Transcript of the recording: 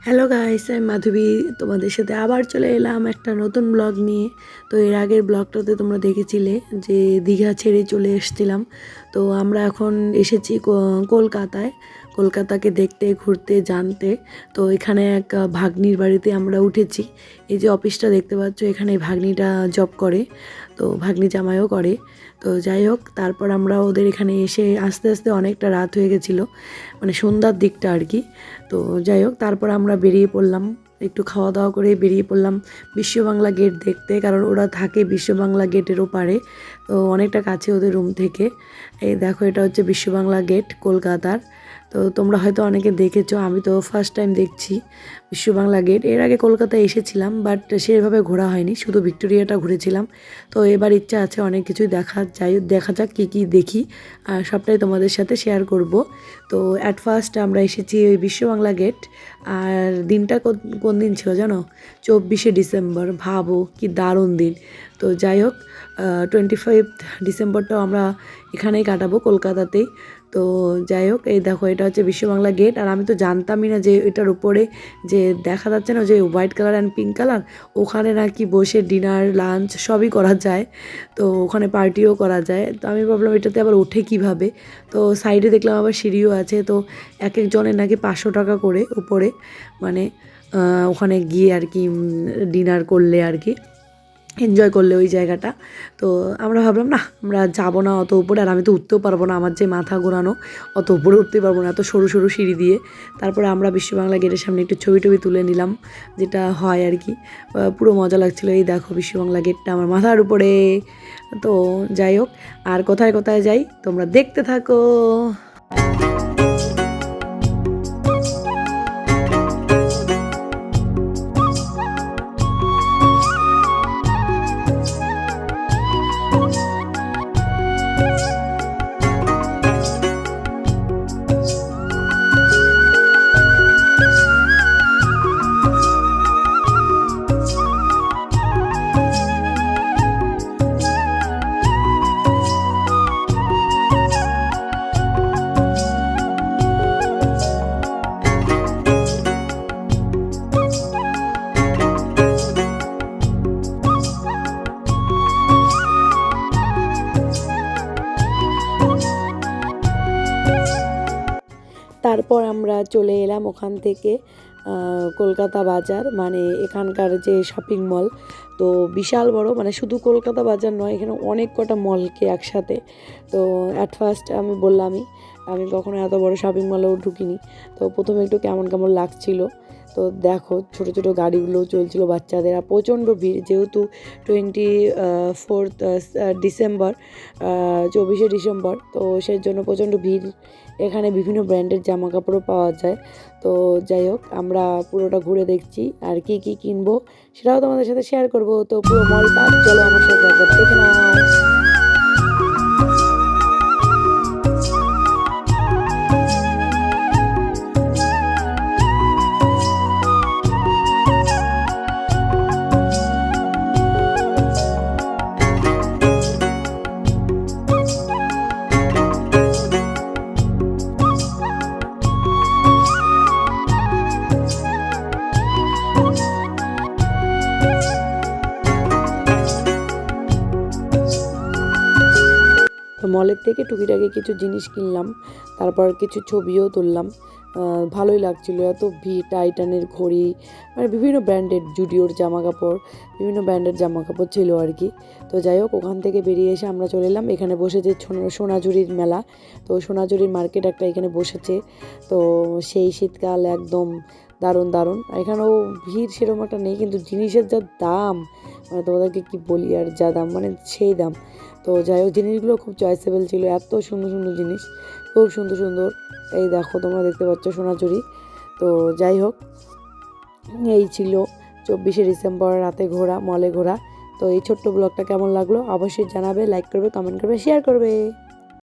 Hello guys আমি মাধবী তোমাদের সাথে আবার চলে এলাম একটা নতুন ব্লগ নিয়ে। তো এর আগের ব্লগটাতে তোমরা দেখেছিলে যে দীঘা ছেড়ে চলে এসেছিলাম। তো আমরা এখন এসেছি কলকাতায়। কলকাতাকে দেখতে, ঘুরতে, জানতে। তো এখানে এক ভাগ্নির বাড়িতে আমরা উঠেছি। এই যে অফিসটা দেখতে পাচ্ছ, এখানে ভাগ্নিটা জব করে। তো ভাগ্নি জামাইও করে। তো যাই হোক, তারপর আমরা ওদের এখানে এসে আস্তে আস্তে অনেকটা রাত হয়ে গেছিল। মানে সন্ধ্যার দিকটা আর কি। তো যাই হোক, তারপর আমরা বেরিয়ে পড়লাম। একটু খাওয়া দাওয়া করে বেরিয়ে পড়লাম বিশ্ববাংলা গেট দেখতে, কারণ ওরা থাকে বিশ্ব বাংলা গেটের ওপারে। তো অনেকটা কাছে ওদের রুম থেকে। এই দেখো, এটা হচ্ছে বিশ্ববাংলা গেট, কলকাতার। তো তোমরা হয়তো অনেকে দেখেছ, আমি তো ফার্স্ট টাইম দেখছি বিশ্ব বাংলা গেটের আগে কলকাতায় এসেছিলাম বাট সেভাবে ঘোরা হয়নি, শুধু ভিক্টোরিয়াটা ঘুরেছিলাম। তো এবার ইচ্ছা আছে অনেক কিছুই দেখা, যাই দেখা যাক কী কী দেখি, আর সবটাই তোমাদের সাথে শেয়ার করব। তো অ্যাট ফার্স্ট আমরা এসেছি ওই বিশ্ব বাংলা গেট আর দিনটা কোন দিন ছিল জানো? চব্বিশে ডিসেম্বর, ভাবো কি দারুণ দিন। তো যাই হোক টোয়েন্টি ফাইভ ডিসেম্বরটাও আমরা এখানেই কাটাবো কলকাতাতেই। তো যাই হোক, এই দেখো এটা হচ্ছে বিশ্ববাংলা গেট আর আমি তো জানতামই না যে এটার উপরে যে দেখা যাচ্ছে না যে white colour and pink colour ওখানে নাকি বসে ডিনার লাঞ্চ সবই করা যায়। তো ওখানে পার্টিও করা যায়। তো আমি ভাবলাম এটাতে আবার ওঠে কীভাবে? তো সাইডে দেখলাম আবার সিঁড়িও আছে। তো এক একজনের নাকি পাঁচশো টাকা করে উপরে। মানে ওখানে গিয়ে আর কি ডিনার করলে আর কি। এনজয় করলে ওই জায়গাটা। তো আমরা ভাবলাম না আমরা যাব না অত উপরে আর আমি তো উঠতেও পারব না। আমার যে মাথা ঘোরানো, অত উপরে উঠতে পারব না। এত সরু সরু সিঁড়ি দিয়ে। তারপরে আমরা বিশ্ববাংলা গেটের সামনে একটু ছবি টবি তুলে নিলাম, যেটা হয় আর কি। পুরো মজা লাগছিল। এই দেখো বিশ্ববাংলা গেটটা আমার মাথার উপরে। তো যাই হোক, আর কোথায় কোথায় যাই, তোমরা দেখতে থাকো। তারপর আমরা চলে এলাম ওখান থেকে কলকাতা বাজার মানে এখানকার যে শপিং মল তো বিশাল বড় মানে শুধু কলকাতা বাজার নয়, এখানে অনেক কটা মলকে একসাথে। তো অ্যাট ফার্স্ট আমি বললামই, আমি কখনো এত বড় শপিং মলেও ঢুকিনি। তো প্রথমে একটু কেমন কেমন লাগছিল। তো দেখো ছোট ছোট গাড়িগুলো চলছিল বাচ্চাদের, আর প্রচণ্ড ভিড় যেহেতু টোয়েন্টি ফোর্থ ডিসেম্বর চব্বিশে ডিসেম্বর তো সেই জন্য প্রচণ্ড ভিড়। এখানে বিভিন্ন ব্র্যান্ডের জামা কাপড়ও পাওয়া যায়। তো যাই হোক, আমরা পুরোটা ঘুরে দেখছি আর কি কি কিনবো সেটাও তোমাদের সাথে শেয়ার করব। তো পুরো মলটা চলো আমার সাথে মলের থেকে টুকিটাকি কিছু জিনিস কিনলাম, তারপর কিছু ছবিও তুললাম। ভালোই লাগছিল, এত ভি টাইটানের ঘড়ি মানে বিভিন্ন ব্র্যান্ডের জুডিওর জামা কাপড় বিভিন্ন ব্র্যান্ডের জামা কাপড় ছিল আর কি। তো যাই হোক, ওখান থেকে বেরিয়ে এসে আমরা চলে এলাম। এখানে বসেছে সোনা- সোনাঝুরির মেলা, তো সোনাঝুরির মার্কেট একটা এখানে বসেছে। তো সেই শীতকাল একদম দারুণ দারুণ। আর এখানেও ভিড় সেরকম একটা নেই, কিন্তু জিনিসের যা দাম মানে তোমাদেরকে কি বলি, আর যা দাম মানে সেই দাম। তো যাই হোক, জিনিসগুলো খুব চয়েসেবল ছিল, এত সুন্দর সুন্দর জিনিস, খুব সুন্দর সুন্দর। এই দেখো, তোমরা দেখতে পাচ্ছ সোনাঝুরি। তো যাই হোক, এই ছিল চব্বিশে ডিসেম্বর, রাতে ঘোরা মলে ঘোরা। তো এই ছোট্ট ব্লগটা কেমন লাগল? অবশ্যই জানাবে লাইক করবে কমেন্ট করবে শেয়ার করবে।